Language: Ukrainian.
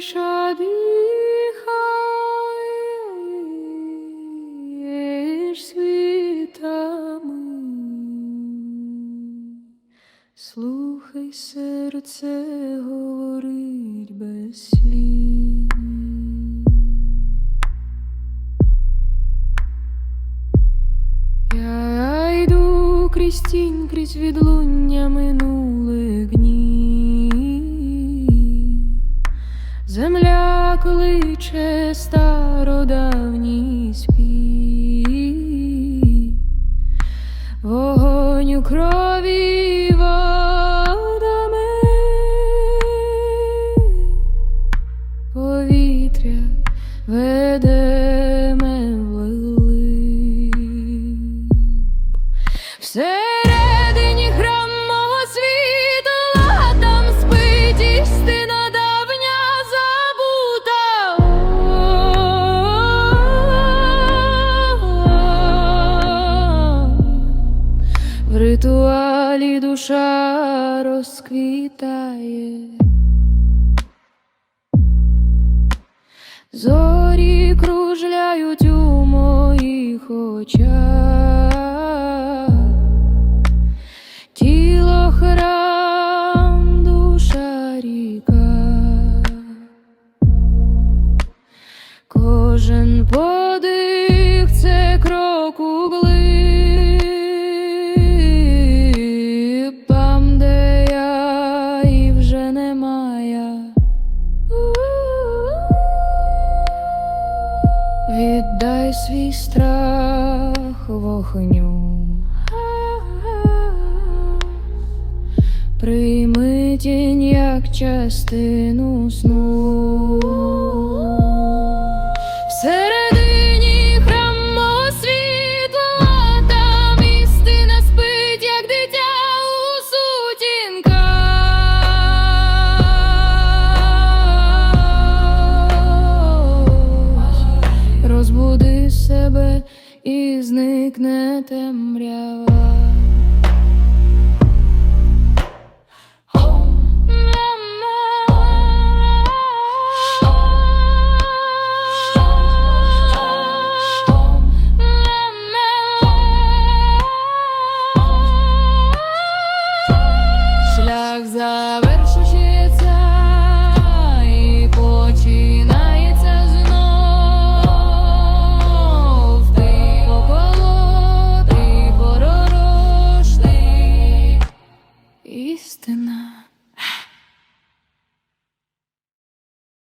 душа дихаєш світами, слухай серце говорить без слів. Я йду крізь тінь, крізь відлуння минулих днів. Земля кличе стародавній спів. Вогонь у крові водами, повітря веде милий. Всередині ритуалі душа розквітає. Зорі кружляють у моїх очах. Тіло храм, душа ріка. Кожен подих Віддай свій страх вогню. Прийми тінь як частину сну. себе і зникне темрява. Шлях за